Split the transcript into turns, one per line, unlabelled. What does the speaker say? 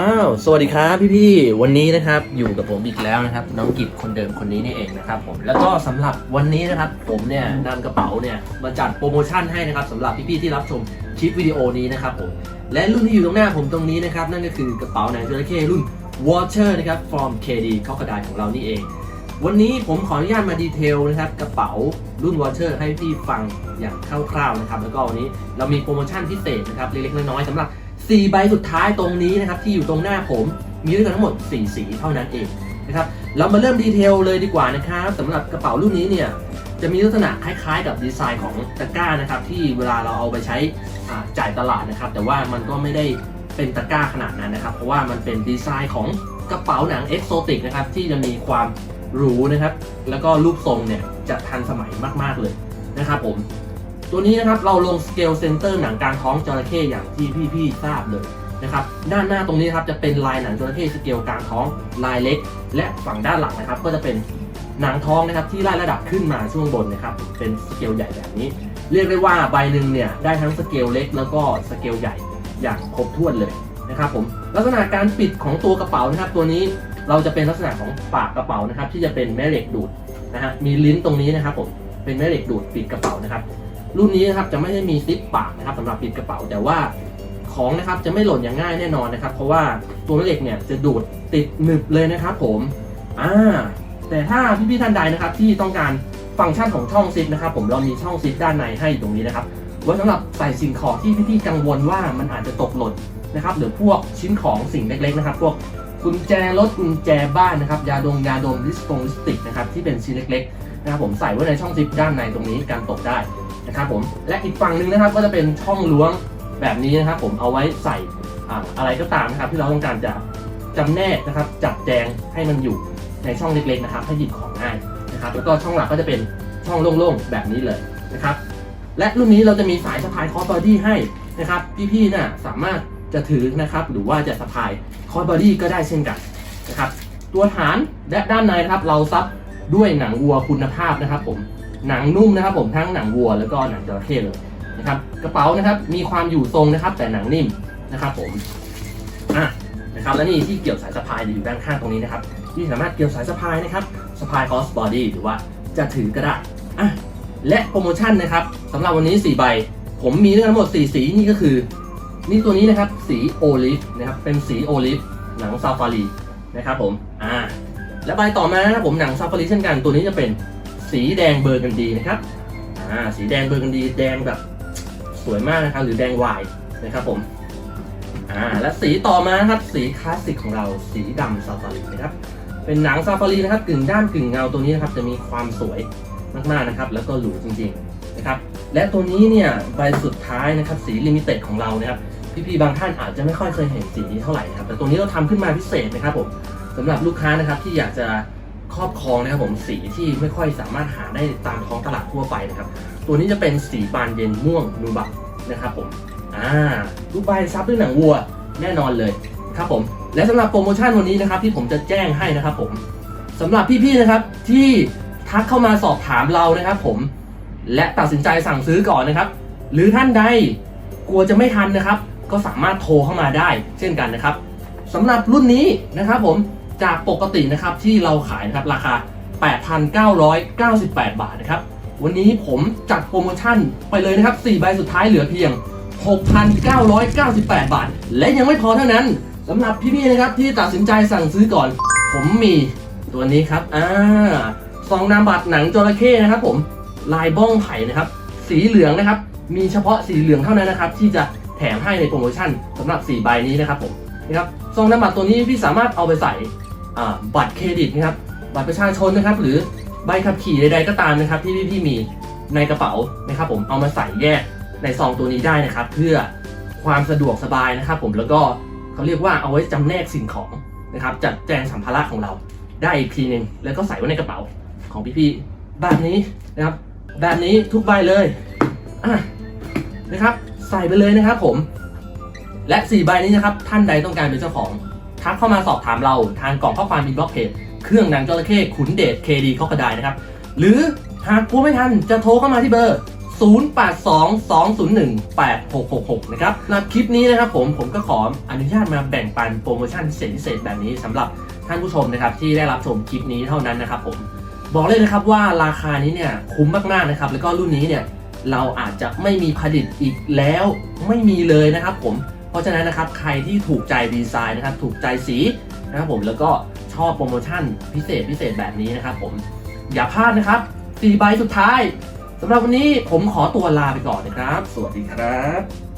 อ้าว สวัสดีครับพี่ๆ วันนี้นะครับอยู่กับผมอีกแล้วนะครับ น้องกิจคนเดิมคนนี้นี่เองนะครับผมแล้วก็สำหรับวันนี้นะครับผมเนี่ยนำกระเป๋าเนี่ยมาจัดโปรโมชั่นให้นะครับสำหรับพี่ๆที่รับชมคลิปวิดีโอนี้นะครับผมและรุ่นที่อยู่ตรงหน้าผมตรงนี้นะครับนั่นก็คือกระเป๋าหนังจระเข้รุ่น Water นะครับ from KD Crocodile ของเรานี่เอง วันนี้ผมขออนุญาตมาดีเทลนะครับกระเป๋ารุ่น Water ให้พี่ฟังอย่างคร่าวๆนะครับแล้วก็วันนี้เรามีโปรโมชั่นพิเศษนะครับเล็กๆน้อยๆสำหรับ 4 ใบสุดท้ายตรงนี้นะครับที่อยู่ตรงหน้าผมมีด้วยกันทั้งหมด 4 สีเท่านั้นเองนะครับเรามาเริ่มดีเทลเลยดีกว่านะครับสำหรับกระเป๋ารุ่นนี้เนี่ยจะมีลักษณะคล้ายๆ กับดีไซน์ของตะกร้านะครับที่เวลาเราเอาไปใช้จ่ายตลาดนะครับแต่ว่ามันก็ไม่ได้เป็นตะกร้าขนาดนั้นนะครับ เพราะว่ามันเป็นดีไซน์ของกระเป๋าหนังเอ็กโซติกนะครับที่จะมีความหรูนะครับ แล้วก็รูปทรงเนี่ยจะทันสมัยมากๆเลยนะครับผม ตัวนี้นะครับเราลงสเกลเซนเตอร์หนังกลางท้องจระเข้อย่างที่พี่ๆทราบเลยนะครับด้านหน้าตรงนี้ครับจะเป็นลายหนังจระเข้สเกลกลางท้องลายเล็ก และฝั่งด้านหลังนะครับ ก็จะเป็นหนังท้องนะครับที่ไล่ระดับขึ้นมาช่วงบนนะครับเป็นสเกลใหญ่แบบนี้ เรียกได้ว่าใบหนึ่งเนี่ยได้ทั้งสเกลเล็ก แล้วก็สเกลใหญ่อย่างครบถ้วนเลยนะครับผมลักษณะการปิดของตัวกระเป๋านะครับตัวนี้เราจะเป็นลักษณะของปากกระเป๋านะครับที่จะเป็นแม่เหล็กดูดนะฮะมีลิ้นตรงนี้นะครับผมเป็นแม่เหล็กดูดปิดกระเป๋านะครับ รุ่นนี้นะครับจะไม่ได้มีซิปปากนะครับสำหรับปิดกระเป๋า แต่ว่าของนะครับจะไม่หล่นอย่างง่ายแน่นอนนะครับ เพราะว่าตัวแม่เหล็กเนี่ยจะดูดติดหนึบเลยนะครับ ผมอ่าแต่ถ้าพี่ๆท่านใดนะครับ ที่ต้องการฟังก์ชันของช่องซิปนะครับผมเรามีช่องซิปด้านในให้ตรงนี้นะครับไว้สำหรับใส่สิ่งของที่พี่ๆกังวลว่ามันอาจจะตกหล่นนะครับหรือพวกชิ้นของสิ่งเล็กๆนะครับ พวกกุญแจรถกุญแจบ้านนะครับยาดมยาดมลิสตงลิสติกนะครับที่เป็นชิ้นเล็กๆนะครับผมใส่ไว้ในช่องซิปด้านในตรงนี้การตกได้ นะครับผมและอีกฝั่งหนึ่งนะครับก็จะเป็นช่องล้วงแบบนี้นะครับ ผมเอาไว้ใส่อะไรก็ตามนะครับ ที่เราต้องการจะจำแนกนะครับ จัดแจงให้มันอยู่ในช่องเล็กๆนะครับ ให้หยิบของง่ายนะครับแล้วก็ช่องหลักก็จะเป็นช่องโล่งๆแบบนี้เลยนะครับ และรุ่นนี้เราจะมีสายสะพายคอร์บอดี้ให้นะครับพี่ๆน่ะสามารถจะถือนะครับ หรือว่าจะสะพายคอร์บอดี้ก็ได้เช่นกันนะครับ ตัวฐานและด้านในนะครับ เราซับ ด้วยหนังวัวคุณภาพนะครับผมหนังนุ่มนะครับผมทั้งหนังวัวแล้วก็หนังจระเข้เลยนะครับกระเป๋านะครับมีความอยู่ทรงนะครับ แต่หนังนิ่มนะครับผมอะนะครับและนี่ที่เกี่ยวสายสะพายอยู่ด้านข้างตรงนี้นะครับ ที่สามารถเกี่ยวสายสะพายนะครับสะพายคอสบอดี้หรือว่าจะถือก็ได้อะและโปรโมชั่นนะครับสำหรับวันนี้ 4 ใบ ผมมีด้วยกันทั้งหมด 4 สีนี่ก็คือ นี่ตัวนี้นะครับสีโอลิฟนะครับเป็นสีโอลิฟหนังซาฟารีนะครับผมอ่า และใบต่อมานะครับผมหนังซาฟารีเช่นกัน ตัวนี้จะเป็นสีแดงเบอร์กันดีนะครับอ่าสีแดงเบอร์กันดีแดงแบบสวยมากนะครับหรือแดงวายนะครับผมอ่าและสีต่อมานะครับสีคลาสสิกของเราสีดำซาฟารีนะครับเป็นหนังซาฟารีนะครับกึ่งด้านกึ่งเงาตัวนี้นะครับจะมีความสวยมากๆนะครับ แล้วก็หรูจริงๆนะครับและตัวนี้เนี่ยใบสุดท้ายนะครับสีลิมิเต็ดของเรานะครับ พี่ๆบางท่านอาจจะไม่ค่อยเคยเห็นสีนี้เท่าไหร่นะครับแต่ตัวนี้เราทำขึ้นมาพิเศษนะครับผมสำหรับลูกค้านะครับที่อยากจะครอบครองนะครับผมสีที่ไม่ค่อยสามารถหาได้ตามท้องตลาดทั่วไปนะครับ ตัวนี้จะเป็นสีบานเย็นม่วงนูบักนะครับผมอ่ารูปใบซับด้วยหนังวัวแน่นอนเลยครับผมและสำหรับโปรโมชั่นวันนี้นะครับที่ผมจะแจ้งให้นะครับผมสำหรับพี่ๆนะครับที่ทักเข้ามาสอบถามเรานะครับ ผม และตัดสินใจสั่งซื้อก่อนนะครับ หรือท่านใดกลัวจะไม่ทันนะครับ ก็สามารถโทรเข้ามาได้ เช่นกันนะครับสำหรับรุ่นนี้นะครับผมจากปกตินะครับที่เราขายนะครับราคา 8,998 บาทนะครับ วันนี้ผมจัดโปรโมชั่นไปเลยนะครับ 4 ใบสุดท้ายเหลือเพียง 6,998 บาท และยังไม่พอเท่านั้นสำหรับพี่ๆนะครับที่ตัดสินใจสั่งซื้อก่อน ผมมีตัวนี้ครับอ่าซองนามบัตรหนังจระเข้นะครับผมลายบ้องไผ่นะครับ สีเหลืองนะครับ มีเฉพาะสีเหลืองเท่านั้นนะครับ ที่จะ แถมให้ในโปรโมชั่นสำหรับ 4 ใบนี้นะครับผมนะครับซองนามบัตรตัวนี้พี่สามารถเอาไปใส่บัตรเครดิตนะครับบัตรประชาชนนะครับ หรือใบขับขี่ใดๆก็ตามนะครับ ที่พี่ๆมีในกระเป๋านะครับ ผมเอามาใส่แยกในซองตัวนี้ได้นะครับ เพื่อความสะดวกสบายนะครับ ผมแล้วก็เขาเรียกว่าเอาไว้จำแนกสิ่งของนะครับ จัดแจงสัมภาระของเราได้อีกทีหนึ่งแล้วก็ใส่ไว้ในกระเป๋าของพี่ๆแบบนี้นะครับ แบบนี้ทุกใบเลยอะนะครับ ใส่ไปเลยนะครับผม และ 4 ใบนี้นะครับ ท่านใดต้องการเป็นเจ้าของ ทักเข้ามาสอบถามเราทางกล่องข้อความอินบ็อกเพจเครื่องหนังจระเข้ขุนเดชเคดีข้อกระไดนะครับ หรือหากกลัวไม่ทันจะโทรเข้ามาที่เบอร์ 0822018666 นะครับสำหรับคลิปนี้นะครับผมผมก็ขออนุญาตมาแบ่งปันโปรโมชั่นพิเศษแบบนี้สำหรับท่านผู้ชมนะครับที่ได้รับชมคลิปนี้เท่านั้นนะครับผมบอกเลยนะครับว่าราคานี้เนี่ยคุ้มมากๆนะครับแล้วก็รุ่นนี้เนี่ย เราอาจจะไม่มีผลิตอีกแล้วไม่มีเลยนะครับผมเพราะฉะนั้นนะครับใครที่ถูกใจดีไซน์นะครับถูกใจสีนะครับผมแล้วก็ชอบโปรโมชั่นพิเศษพิเศษแบบนี้นะครับผมอย่าพลาดนะครับ4ใบสุดท้ายสำหรับวันนี้ผมขอตัวลาไปก่อนนะครับ สวัสดีครับ